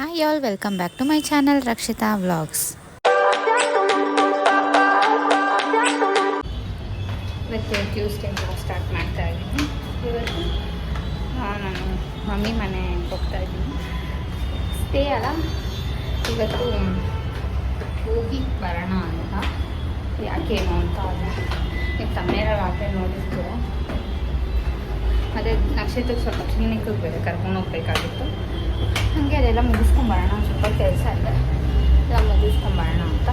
Hi all welcome back to my channel Rakshita vlogs ಇವತ್ತು Tuesday start ಮಾಡ್ತಾ ಇದ್ದೀನಿ. ಇವತ್ತು ನಾನು ಮಮ್ಮಿ ಮನೆಗೆ ಹೋಗ್ತಾ ಇದ್ದೀನಿ. ಸ್ಟೇ ಅಲ್ಲ? ಇವತ್ತು ಹೋಗಿ ಬರೋಣ ಅಂತ. ಯಾಕೇನು ಅಂತ ನೀವು ತಮ್ಮನೇರಲ್ಲಿ ಹಾಕಿ ನೋಡಿದ್ರು ಅದೇ ನಕ್ಷತ್ರಕ್ಕೆ ಸ್ವಲ್ಪ ಕ್ಲಿನಿಕ್ಗೆ ಬೇರೆ ಕರ್ಕೊಂಡು ಹೋಗ್ಬೇಕಾಗಿತ್ತು. ಹಾಗೆ ಅದೆಲ್ಲ ಮುಗಿಸ್ಕೊಂಬರೋಣ ಸ್ವಲ್ಪ ಕೆಲಸ ಇದೆ. ಎಲ್ಲ ಮುಗಿಸ್ಕೊಂಬರೋಣ ಅಂತ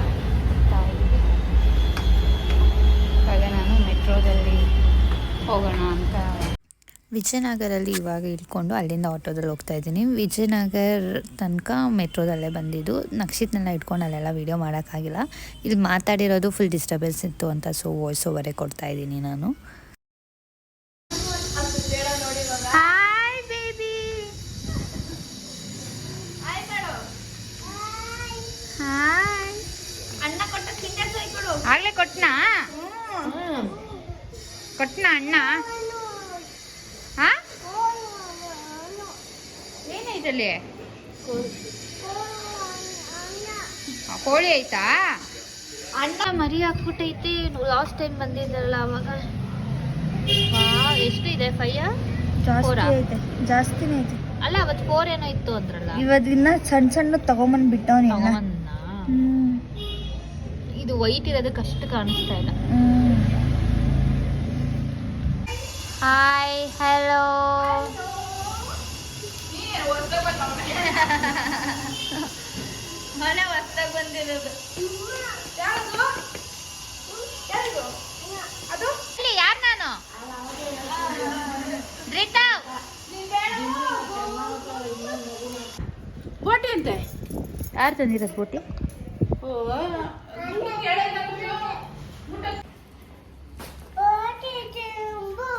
ಹೋಗ್ತಾ ನಾನು ಮೆಟ್ರೋದಲ್ಲಿ ಹೋಗೋಣ ಅಂತ. ವಿಜಯನಗರಲ್ಲಿ ಇವಾಗ ಇಳ್ಕೊಂಡು ಅಲ್ಲಿಂದ ಆಟೋದಲ್ಲಿ ಹೋಗ್ತಾ ಇದ್ದೀನಿ. ವಿಜಯನಗರ್ ತನಕ ಮೆಟ್ರೋದಲ್ಲೇ ಬಂದಿದ್ದು. ನಕ್ಷಿತ್ನೆಲ್ಲ ಇಟ್ಕೊಂಡು ಅಲ್ಲೆಲ್ಲ ವೀಡಿಯೋ ಮಾಡೋಕ್ಕಾಗಿಲ್ಲ. ಇಲ್ಲಿ ಮಾತಾಡಿರೋದು ಫುಲ್ ಡಿಸ್ಟರ್ಬೆನ್ಸ್ ಇತ್ತು ಅಂತ ಸೊ ವಾಯ್ಸ್ ಓವರೇ ಕೊಡ್ತಾ ಇದ್ದೀನಿ ನಾನು ಹಾಯ್ ಬೇಬಿ ಹಾಯ್ ಅಣ್ಣ ಕೊಟ್ಟ ಕಿಂಡರ್ ಜಾಯ್ ಕೊಡು ಆಗ್ಲೇ ಕೊಟ್ನಾ? ಕೊಟ್ನಾ ಅಣ್ಣ? ಹಾ? ಏನೈತಲ್ಲಿ ಕೋಳಿ ಆಯ್ತಾ? ಅಣ್ಣ ಮರಿ ಹಾಕ್ಬಿಟ್ಟೈತಿ. ಲಾಸ್ಟ್ ಟೈಮ್ ಬಂದಿದ್ದಲ್ಲ ಅವಾಗ. ವಾ ಎಷ್ಟು ಇದೆ ಫೈಯ? ಜಾಸ್ತಿನೇ ಐತೆ. ಅಲ್ಲ ಅವತ್ತು ಫೋರ್ ಏನೋ ಇತ್ತು ಅಂದ್ರಲ್ಲ. ಇವತ್ತಿನ ಸಣ್ಣ ಸಣ್ಣ ತಗೊಂಬಂದ್ ಬಿಟ್ಟವನಿ ತಗೊಂಬಂದ್ನಾ? ಹ್ಮ್ ಇದು ವೈಟ್ ಇರೋದಕ್ಕೆ ಅಷ್ಟು ಕಾಣಿಸ್ತಾ ಇಲ್ಲ. ಹಾಯ್ ಹಲೋ ಮನೆ ಹೊಸ್ದಾಗ ಬಂದಿರೋದು. ಅದು? ಇಲ್ಲಿ ಯಾರು ನಾನು? ರಿಟಾವ್ ಬೋಟಿ ಅಂತೆ? ಯಾರು ತಂದಿರೋದು ಬೋಟಿ?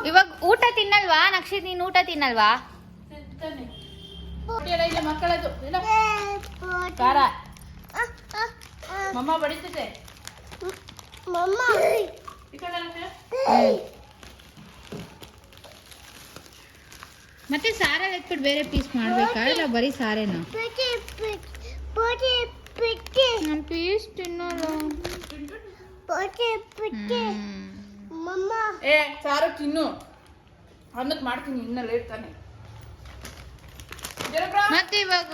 ಇವಾಗ ಊಟ ತಿನ್ನಲ್ವಾ? ನಕ್ಷಿತ್ ನೀನು ಊಟ ತಿನ್ನಲ್ವಾ? ಮಕ್ಕಳದು ಖಾರ. ಮಮ್ಮ ಬಡಿತದೆ. ಮತ್ತೆ ಸಾರ ಎತ್ಬಿಟ್ಟು ಬೇರೆ ಪೀಸ್ ಮಾಡ್ಬೇಕಾ ಇಲ್ಲ ಬರೀ ಸಾರೇನಾ? ಪೀಸ್ ಏ ಸಾರು ತಿನ್ನು ಅನ್ನಕ್ ಮಾಡ್ತೀನಿ ಇನ್ನ ಲೇಟ್ ತಾನೆ? ಮತ್ತೆ ಇವಾಗ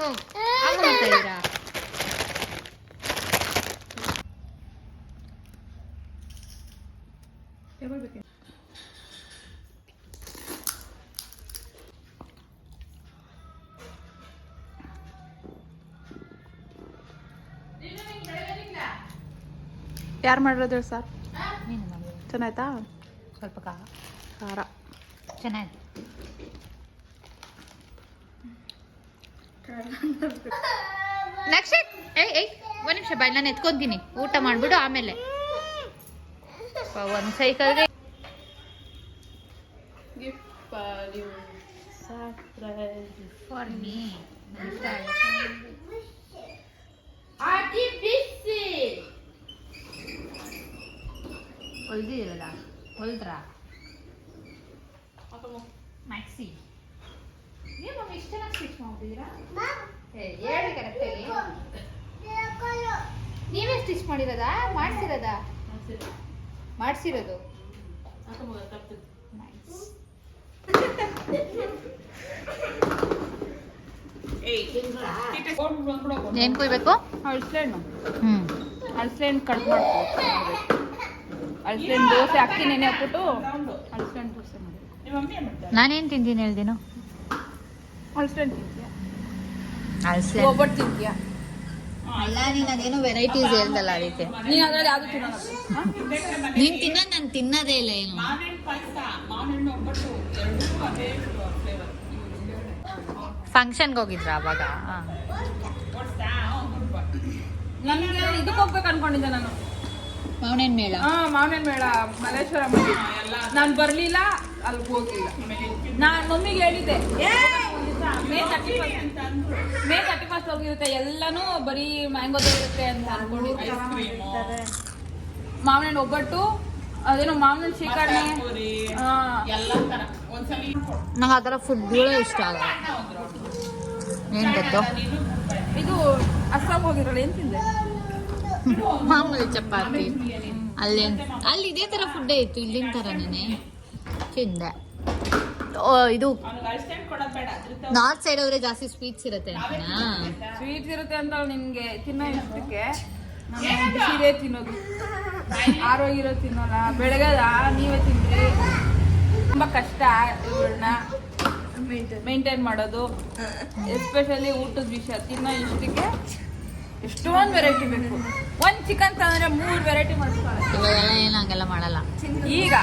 ಯಾರು ಮಾಡಿರೋದು ಸರ್ ನೀನು ಮಾಡು. ಚೆನ್ನಾಯ್ತಾ? ಸ್ವಲ್ಪ ಖಾರ. ಖಾರ. ಚೆನ್ನಾಗಿದೆ. ನಕ್ಷತ್ ಏಯ್ ಏಯ್ ಒಂದ್ ನಿಮಿಷ ಬಾಯ್ ನಾನು ಎತ್ಕೊಂತೀನಿ. ಊಟ ಮಾಡ್ಬಿಡು ಆಮೇಲೆ. ಅಪ್ಪ, ಒಂದ್ ಸೈಕಲ್ಗೆ gift for you surprise for me ಆಟಿ ಬಿಸಿ ಹೊಲ್ದಿರಲ್ಲ ಹೊಲ್ದ್ರ ಮ್ಯಾಕ್ಸಿ ನೀವು ಇಷ್ಟು ಚೆನ್ನಾಗಿ ಸ್ಟಿಚ್ ಮಾಡ್ತಿದ್ದೀರಾ ಏ, ಹೇಳಿ ಕರೆಕ್ಟಾಗಿ ನೀವೇ ಸ್ಟಿಚ್ ಮಾಡಿರೋದಾ ಮಾಡ್ಸಿರೋದಾ ಮಾಡ್ಸಿರೋದು ಏನ್ ಕುಯ್ಬೇಕು ಕಟ್ ಮಾಡ್ಕೊ ಅಳ್ಸ್ಲೇನ್ ದೋಸೆ ಅಕ್ಕಿ ನೆನೆ ಹಾಕ್ಬಿಟ್ಟು ನಾನೇನ್ ತಿಂತೀನಿ ಹೇಳ್ದಿನ? ಅಳ್ಸ್ಲೇನ್ ತಿಂತೀಯಾ ಅಲ್ಸೆ ಒಬ್ಬಟ್ಟು ತಿಂತೀಯಾ ಅಲ್ಲ ನೀನ್ ಅದೇನೋ ವೆರೈಟೀಸ್ ಹೇಳ್ದಲ್ಲ ಅದಕ್ಕೆ. ನೀನು ಅದ್ರಲ್ಲಿ ಯಾವುದು ತಿನ್ನೋಣ ನೀನ್ ತಿನ್ನೋದ್ ನಾನು ತಿನ್ನೋದೇ ಇಲ್ಲ ಏನು. ಫಂಕ್ಷನ್ಗೆ ಹೋಗಿದ್ರ ಅವಾಗ? ನನಗೆ ಇದಕ್ಕೆ ಹೋಗ್ಬೇಕು ಅನ್ಕೊಂಡಿದ್ದೆ ನಾನು. ಮಾವನೇನ್ ಮೇಳ. ಹಾ ಮಾವಿನ ಮೇಳ ಮಲ್ಲೇಶ್ವರ ನಾನು ಬರ್ಲಿಲ್ಲ ಅಲ್ಲಿ ಹೋಗಿಲ್ಲ ನಾನು ಮಮ್ಮಿಗೆ ಹೇಳಿದ್ದೆ May thirty first May thirty first ಹೋಗಿರುತ್ತೆ ಎಲ್ಲಾನು ಬರೀ ಮ್ಯಾಂಗೋದೇ ಇರುತ್ತೆ ಅಂತ ಅನ್ಕೊಂಡಿದ್ದೆ ಮಾವಿನ ಒಬ್ಬಟ್ಟು ಅದೇನೋ ಮಾವಿನ ಶೇಖರಣೆ. ಹಾ. ನಂಗೆ ಆ ಥರ ಫುಡ್ಗಳೇ ಇಷ್ಟ ಆಗಲ್ಲ. ಏನು ಗೊತ್ತು? ಇದು ಅಸ್ಸಾಂ ಹೋಗಿರಲ್ಲ ಏನ್ ತಿಂದೆ? ಮಾಮೂಲಿ ಚಪಾತಿ. ಅಲ್ಲಿ ಅಲ್ಲಿ ಇದೇ ಥರ ಫುಡ್ಡೇ ಇತ್ತು ಇಲ್ಲಿನ ಥರನೇ ತಿಂದೆ. ಓ ಇದು ನಾರ್ತ್ ಸೈಡ್ ಅವರೇ ಜಾಸ್ತಿ ಸ್ವೀಟ್ಸ್ ಇರುತ್ತೆ ಅಂತನಾ ಸ್ವೀಟ್ಸ್ ಇರುತ್ತೆ ಅಂತ ನಿಮ್ಗೆ ತಿನ್ನೋ ಇಷ್ಟಕ್ಕೆ. ಸೀರೆ ಬಿಸಿದೇ ತಿನ್ನೋದು. ಇರೋ ತಿನ್ನೋಲ್ಲ. ಬೆಳಗ್ಗೆದ ನೀವೇ ತಿಂದ್ರಿ. ತುಂಬ ಕಷ್ಟ ಇವುಗಳನ್ನ ಮೇಂಟೈನ್ ಮಾಡೋದು. ಎಸ್ಪೆಷಲಿ ಊಟದ ವಿಷಯ. ತಿನ್ನೋ ಇಷ್ಟಕ್ಕೆ ಎಷ್ಟೊಂದು ವೆರೈಟಿ ಬೇಕು. ಒಂದ್ ಚಿಕನ್ ತಂದ್ರೆ ಮೂರ್ ವೆರೈಟಿ ಮಾಡ್ತಾರೆ. ಇವಾಗೆಲ್ಲ ಏನು ಹಂಗೆಲ್ಲ ಮಾಡಲ್ಲ. ಈಗ?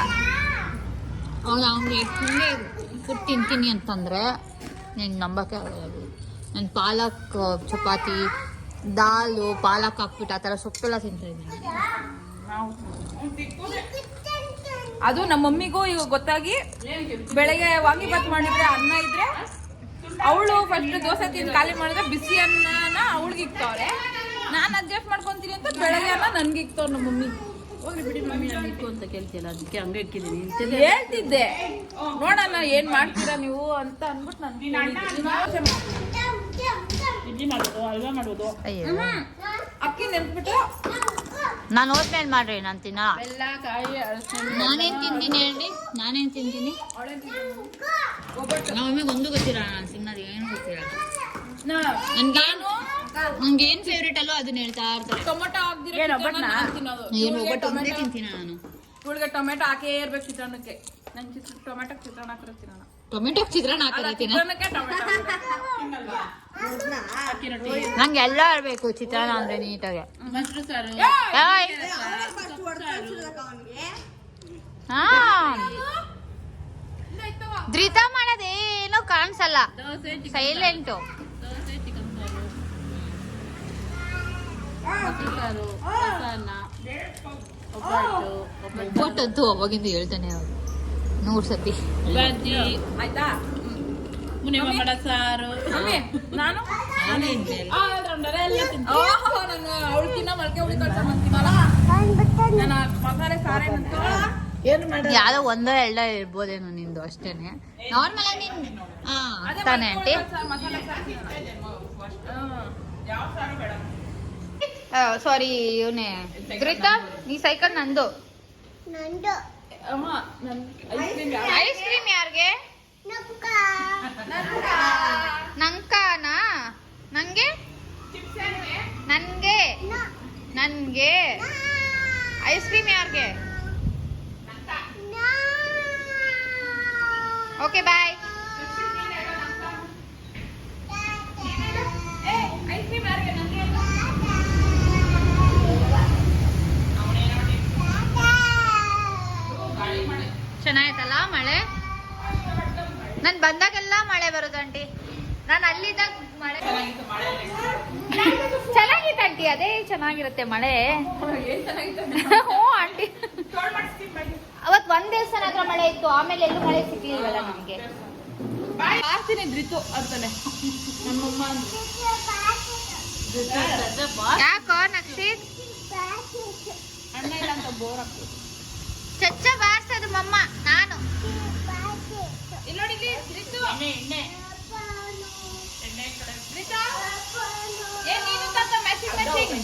ಅವ್ನು ಅವ್ನಿಗೆ ಹಿಂಗೆ ಫುಡ್ ತಿಂತೀನಿ ಅಂತಂದರೆ ನಿಂಗೆ ನಂಬಕ್ಕೆ ನಾನು ಪಾಲಕ್ ಚಪಾತಿ ದಾಲು ಪಾಲಕ್ ಹಾಕ್ಬಿಟ್ಟು ಆ ಥರ ಸೊಪ್ಪೆಲ್ಲ ತಿಂತಾ ಇದ್ದೀನಿ. ಅದು ನಮ್ಮ ಮಮ್ಮಿಗೂ ಈಗ ಗೊತ್ತಾಗಿ ಬೆಳಗ್ಗೆ ವಾಂಗಿಬಾತ್ ಮಾಡಿದ್ರೆ ಅನ್ನ ಇದ್ರೆ ಅವಳು ಫಸ್ಟ್ ದೋಸೆ ತಿಂದು ಖಾಲಿ ಮಾಡಿದ್ರೆ ಬಿಸಿ ಅನ್ನನ ಅವಳಿಗೆ ಇಕ್ತವ್ರೆ. ನಾನು ಅಡ್ಜಸ್ಟ್ ಮಾಡ್ಕೊಂತೀನಿ ಅಂತ ಬೆಳಗ್ಗೆ ಅನ್ನ ನನ್ಗೆ ಇಕ್ತವ್ರ ನಮ್ಮ ಮಮ್ಮಿ. ಹೋಗ್ಲಿ ಬಿಡಿ ಮಮ್ಮಿ ನಾನು ಇಕ್ಕು ಅಂತ ಕೇಳ್ತಿಯಲ್ಲ ಅದಕ್ಕೆ ಹಂಗೆ ಇಕ್ಕಿದ್ದೀನಿ. ಹೇಳ್ತಿದ್ದೆ. ನೋಡೋಣ ಏನು ಮಾಡ್ತೀರಾ ನೀವು ಅಂತ ಅಂದ್ಬಿಟ್ಟು ನಾನು ಇಡ್ಲಿ ಮಾಡೋದು ಹಲ್ವಾ ಮಾಡೋದು? ಅಯ್ಯೋ. ಅಕ್ಕಿ ನೆನ್ಸ್ಬಿಟ್ಟು ನಾನು ಹೋದ್ಮೇಲೆ ಮಾಡ್ರಿ ನಾನು ತಿನ್ನ ಬೆಲ್ಲ ಕಾಯಿ ನಾನೇನು ತಿಂತೀನಿ ಹೇಳಿ ನಾನೇನು ತಿಂತೀನಿ? ನಮ್ಮ ಮಮ್ಮಿಗೆ ಒಂದು ಗೊತ್ತಿಲ್ಲ ನಾನು ತಿನ್ನೋದು ಏನು ಗೊತ್ತಿರಲ್ಲ ನನ್ಗೇನು ನಂಗೆ ಏನು ಫೇವ್ರೇಟ್ ಅಲ್ಲೋ ಅದನ್ನ ಹೇಳ್ತಾ ಇರ್ತಾರೆ. ಟೊಮೊಟೊ ಹಾಕ್ದಿರ ತಿನ್ನೋದು. ಏನು ಒಬ್ಬಟ್ಟು ಒಂದೇ ತಿಂತೀನಿ ನಾನು. ಹುಡುಗ ಟೊಮೆಟೊ ಹಾಕೇ ಇರ್ಬೇಕು ಚಿತ್ರಾನ್ನಕ್ಕೆ. ನಂಗೆ ಚಿತ್ರ ಟೊಮೆಟೊ ಚಿತ್ರಾನ್ನ ಹಾಕಿರೋ ತಿನ್ನೋಣ ಟೊಮೆಟೊ ಚಿತ್ರಾನ್ನ ಹಾಕಿರತೀನಿ ನಂಗೆ ಎಲ್ಲ ಇರಬೇಕು ಚಿತ್ರಾನ್ನ ಅಂದ್ರೆ ನೀಟಾಗೆ! ಹಾ. ಧೃತ ಮಾಡೋದೇನು ಕಾಣಿಸಲ್ಲ. ಸೈಲೆಂಟ್. ಒಬ್ಬಟ್ಟು ಒಬ್ಬಟ್ಟು ಒಬ್ಬಟ್ಟಂತೂ ಅವಾಗಿಂದ ಹೇಳ್ತಾನೆ ಅವರು ನೂರು ಸತಿ. ಬಜ್ಜಿ. ಆಯ್ತಾ? ಸಾರು. ನಾನು? ಯಾವ್ದೋ ಒಂದೋ ಎರಡೋ ಇರ್ಬೋದೇನು ನಿಂದು ಅಷ್ಟೇನೆ. ನಾರ್ಮಲ್ ಆಗಿ ನೀನ್ ತಾನೆ ಆಂಟಿ. ಮಸಾಲೆ ಸಾರು ಸಾರಿ ಇವನೇ. ಧೃತ ನೀ ಸೈಕಲ್ ನಂದು. ನನ್ ಐಸ್ ಕ್ರೀಮ್ ಐಸ್ ಕ್ರೀಮ್ ಯಾರಿಗೆ? ನಂಕಾನಾ ನಂಗೆ? ನನ್ಗೆ? ನನ್ಗೆ? ಐಸ್ ಕ್ರೀಮ್ ಯಾರಿಗೆ? ಓಕೆ ಬಾಯ್ ನಾನು ಅಲ್ಲಿದ್ದಾಗ ಮಳೆ. ಚೆನ್ನಾಗಿತ್ತು ಆಂಟಿ ಅದೇ ಚೆನ್ನಾಗಿರುತ್ತೆ ಮಳೆ. ಹ್ಞೂ ಆಂಟಿ. ಅವತ್ತು ಒಂದ್ ದೇವಸ್ಥಾನ ಹತ್ರ ಮಳೆ ಇತ್ತು ಆಮೇಲೆ ಎಲ್ಲೂ ಮಳೆ ಸಿಗ್ಲಿಲ್ವಲ್ಲ ನಮಗೆ. ಮಾಡ್ತೀನಿ ಧೃತು ಅಂತಾನೆ. ನಮ್ಮಮ್ಮ ಯಾಕೋ ನಕ್ಷಿತ್? ಅಣ್ಣ ಇಲ್ಲ ಅಂತ ಬೋರ್ ಆಗ್ತದೆ ಚಚ್ಚ ಬಾರ್ಸೋದು ಮಮ್ಮ ನಾನು. ಇಲ್ಲಿ ನೋಡಿ ಇಲ್ಲಿ ಎಣ್ಣೆ ಏ ನೀನು ತಾತ ಮ್ಯಾಚಿಂಗ್ ಮ್ಯಾಚಿಂಗ್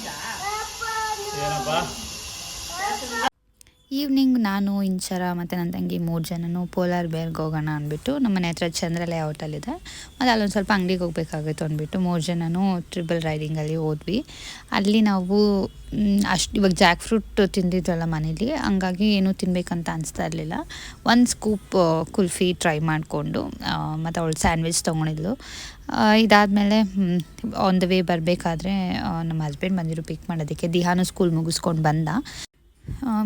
ಈವ್ನಿಂಗ್ ನಾನು, ಇಂಚರ ಮತ್ತು ನನ್ನ ತಂಗಿ ಮೂರು ಜನನು ಪೋಲಾರ್ ಬೇರ್ಗೆ ಹೋಗೋಣ ಅಂದ್ಬಿಟ್ಟು ನಮ್ಮ ಮನೆ ಹತ್ರ ಚಂದ್ರಲೆ ಹೋಟೆಲಿದೆ ಮತ್ತು ಅಲ್ಲೊಂದು ಸ್ವಲ್ಪ ಅಂಗಡಿಗೆ ಹೋಗ್ಬೇಕಾಗಿತ್ತು ಅಂದ್ಬಿಟ್ಟು ಮೂರು ಜನನು ಟ್ರಿಬಲ್ ರೈಡಿಂಗಲ್ಲಿ ಹೋದ್ವಿ. ಅಲ್ಲಿ ನಾವು ಅಷ್ಟು ಇವಾಗ ಜಾಕ್ ಫ್ರೂಟ್ ತಿಂದಿದ್ವಲ್ಲ ಮನೇಲಿ, ಹಂಗಾಗಿ ಏನೂ ತಿನ್ಬೇಕಂತ ಅನಿಸ್ತಾ ಇರಲಿಲ್ಲ. ಒಂದು ಸ್ಕೂಪ್ ಕುಲ್ಫಿ ಟ್ರೈ ಮಾಡಿಕೊಂಡು ಮತ್ತು ಅವಳು ಸ್ಯಾಂಡ್ವಿಚ್ ತೊಗೊಂಡಿದ್ಲು. ಇದಾದಮೇಲೆ ಆನ್ ದ ವೇ ಬರಬೇಕಾದ್ರೆ ನಮ್ಮ ಹಸ್ಬೆಂಡ್ ಬಂದಿರು ಪಿಕ್ ಮಾಡೋದಕ್ಕೆ. ದಿಹಾನು ಸ್ಕೂಲ್ ಮುಗಿಸ್ಕೊಂಡು ಬಂದ.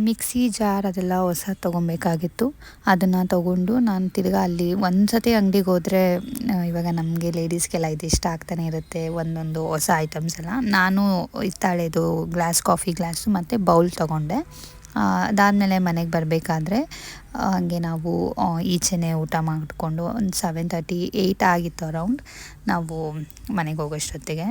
ಮಿಕ್ಸಿ ಜಾರ್ ಅದೆಲ್ಲ ಹೊಸ ತೊಗೊಬೇಕಾಗಿತ್ತು ಅದನ್ನು ತೊಗೊಂಡು ನಾನು ತಿರ್ಗಾ ಅಲ್ಲಿ ಒಂದು ಸತಿ ಅಂಗಡಿಗೆ ಹೋದರೆ ಇವಾಗ ನಮಗೆ ಲೇಡೀಸ್ಗೆಲ್ಲ ಇದು ಇಷ್ಟ ಆಗ್ತಾನೆ ಇರುತ್ತೆ. ಒಂದೊಂದು ಹೊಸ ಐಟಮ್ಸ್ ಎಲ್ಲ. ನಾನು ಇತ್ತಾಳೆದು ಗ್ಲಾಸ್ ಕಾಫಿ ಗ್ಲಾಸು ಮತ್ತು ಬೌಲ್ ತೊಗೊಂಡೆ. ಅದಾದಮೇಲೆ ಮನೆಗೆ ಬರಬೇಕಾದ್ರೆ ಹಾಗೆ ನಾವು ಈಚೆನೇ ಊಟ ಮಾಡಿಕೊಂಡು ಒಂದು ಸೆವೆನ್ ತರ್ಟಿ ಏಯ್ಟ್ ಆಗಿತ್ತು ಅರೌಂಡ್ ನಾವು ಮನೆಗೆ ಹೋಗೋಷ್ಟೊತ್ತಿಗೆ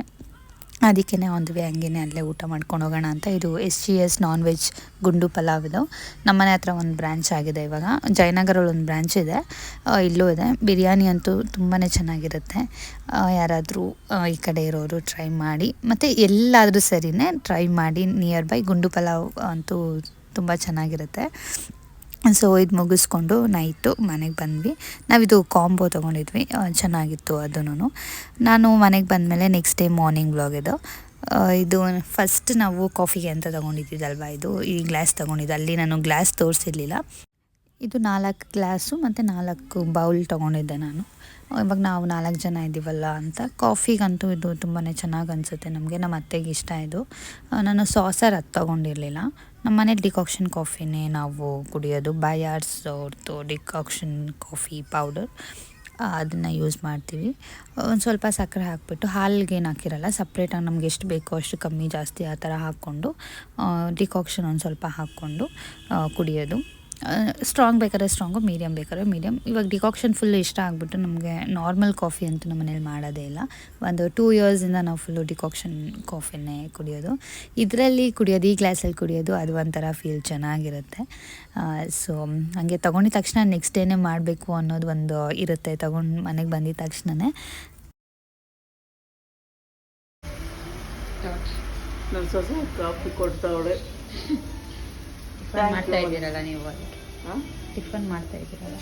ಅದಕ್ಕೇ ಒಂದು ಹಂಗೇನೆ ಅಲ್ಲೇ ಊಟ ಮಾಡ್ಕೊಂಡು ಹೋಗೋಣ ಅಂತ. ಇದು S G S non veg ಗುಂಡು ಪಲಾವ್ ಇದು. ನಮ್ಮನೆ ಹತ್ರ ಒಂದು ಬ್ರ್ಯಾಂಚ್ ಆಗಿದೆ ಇವಾಗ. ಜಯನಗರಲ್ಲಿ ಒಂದು ಬ್ರ್ಯಾಂಚ್ ಇದೆ. ಇಲ್ಲೂ ಇದೆ. ಬಿರಿಯಾನಿ ಅಂತೂ ತುಂಬಾ ಚೆನ್ನಾಗಿರುತ್ತೆ. ಯಾರಾದರೂ ಈ ಕಡೆ ಇರೋರು ಟ್ರೈ ಮಾಡಿ. ಮತ್ತು ಎಲ್ಲಾದರೂ ಸರಿನೇ ಟ್ರೈ ಮಾಡಿ. ನಿಯರ್ ಬೈ ಗುಂಡು ಪಲಾವ್ ಅಂತೂ ತುಂಬ ಚೆನ್ನಾಗಿರುತ್ತೆ. ಸೊ ಇದು ಮುಗಿಸ್ಕೊಂಡು ನೈಟು ಮನೆಗೆ ಬಂದ್ವಿ. ನಾವಿದು ಕಾಂಬೋ ತೊಗೊಂಡಿದ್ವಿ. ಚೆನ್ನಾಗಿತ್ತು ಅದೂ ನಾನು ಮನೆಗೆ ಬಂದಮೇಲೆ ನೆಕ್ಸ್ಟ್ ಡೇ ಮಾರ್ನಿಂಗ್ ಬ್ಲಾಗ್ ಇದು. ಇದು ಫಸ್ಟ್ ನಾವು ಕಾಫಿಗೆ ಅಂತ ತೊಗೊಂಡಿದ್ದಿದ್ದಲ್ವ ಇದು? ಈ ಗ್ಲಾಸ್ ತೊಗೊಂಡಿದ್ದು. ಅಲ್ಲಿ ನಾನು ಗ್ಲಾಸ್ ತೋರಿಸಿರ್ಲಿಲ್ಲ. ಇದು ನಾಲ್ಕು ಗ್ಲಾಸು ಮತ್ತು ನಾಲ್ಕು ಬೌಲ್ ತೊಗೊಂಡಿದ್ದೆ ನಾನು. ಇವಾಗ ನಾವು ನಾಲ್ಕು ಜನ ಇದ್ದೀವಲ್ಲ ಅಂತ. ಕಾಫಿಗಂತೂ ಇದು ತುಂಬಾ ಚೆನ್ನಾಗಿ ಅನಿಸುತ್ತೆ ನಮಗೆ. ನಮ್ಮ ಅತ್ತೆಗೆ ಇಷ್ಟ ಇದು. ನಾನು ಸಾಸರ್ ಅದು ತೊಗೊಂಡಿರಲಿಲ್ಲ. ನಮ್ಮ ಮನೇಲಿ ಡಿಕಾಕ್ಷನ್ ಕಾಫಿನೇ ನಾವು ಕುಡಿಯೋದು. ಬಯಾರ್ಸ್ ಅವ್ರದ್ದು ಡಿಕಾಕ್ಷನ್ ಕಾಫಿ ಪೌಡರ್ ಅದನ್ನು ಯೂಸ್ ಮಾಡ್ತೀವಿ. ಒಂದು ಸ್ವಲ್ಪ ಸಕ್ಕರೆ ಹಾಕಿಬಿಟ್ಟು ಹಾಲಿಗೇನು ಹಾಕಿರಲ್ಲ ಸಪ್ರೇಟಾಗಿ ನಮ್ಗೆ ಎಷ್ಟು ಬೇಕೋ ಅಷ್ಟು ಕಮ್ಮಿ ಜಾಸ್ತಿ ಆ ಥರ ಹಾಕ್ಕೊಂಡು ಡಿಕಾಕ್ಷನ್ ಒಂದು ಸ್ವಲ್ಪ ಹಾಕ್ಕೊಂಡು ಕುಡಿಯೋದು. ಸ್ಟ್ರಾಂಗ್ ಬೇಕಾದ್ರೆ ಸ್ಟ್ರಾಂಗು ಮೀಡಿಯಮ್ ಬೇಕಾದ್ರೆ ಮೀಡಿಯಮ್ ಇವಾಗ ಡಿಕಾಕ್ಷನ್ ಫುಲ್ ಇಷ್ಟ ಆಗಿಬಿಟ್ಟು ನಮಗೆ ನಾರ್ಮಲ್ ಕಾಫಿ ಅಂತೂ ನಮ್ಮ ಮನೇಲಿ ಮಾಡೋದೇ ಇಲ್ಲ. ಒಂದು ಟೂ ಇಯರ್ಸಿಂದ ನಾವು ಫುಲ್ಲು ಡಿಕಾಕ್ಷನ್ ಕಾಫಿನೇ ಕುಡಿಯೋದು. ಇದರಲ್ಲಿ ಕುಡಿಯೋದು, ಈ ಗ್ಲಾಸಲ್ಲಿ ಕುಡಿಯೋದು, ಅದು ಒಂಥರ ಫೀಲ್ ಚೆನ್ನಾಗಿರುತ್ತೆ. ಸೊ ಹಾಗೆ ತೊಗೊಂಡಿದ ತಕ್ಷಣ ನೆಕ್ಸ್ಟ್ ಡೇನೇ ಮಾಡಬೇಕು ಅನ್ನೋದು ಒಂದು ಇರುತ್ತೆ. ತೊಗೊಂಡು ಮನೆಗೆ ಬಂದಿದ ತಕ್ಷಣವೇ ನನ್ನ ಸೊಸೆ ಕಾಫಿ ಕೊಡ್ತಾವಳೆ. ಮಾಡ್ತಾ ಇದ್ದೀರಲ್ಲ ನೀವು ಟಿಫನ್ ಮಾಡ್ತಾ ಇದ್ದೀರಲ್ಲ?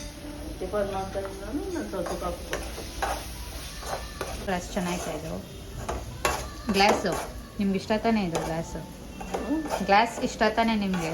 ಟಿಫನ್ ಮಾಡ್ತಾ ನಾನು ಸ್ವಲ್ಪ ಕಾಫಿ ಗ್ಲಾಸ್ ಚೆನ್ನಾಯ್ತಾ ಇದು. ಗ್ಲಾಸು ನಿಮ್ಗೆ ಇಷ್ಟ ತಾನೇ ಇದು ಗ್ಲಾಸು ಗ್ಲಾಸ್ ಇಷ್ಟ ತಾನೇ ನಿಮಗೆ?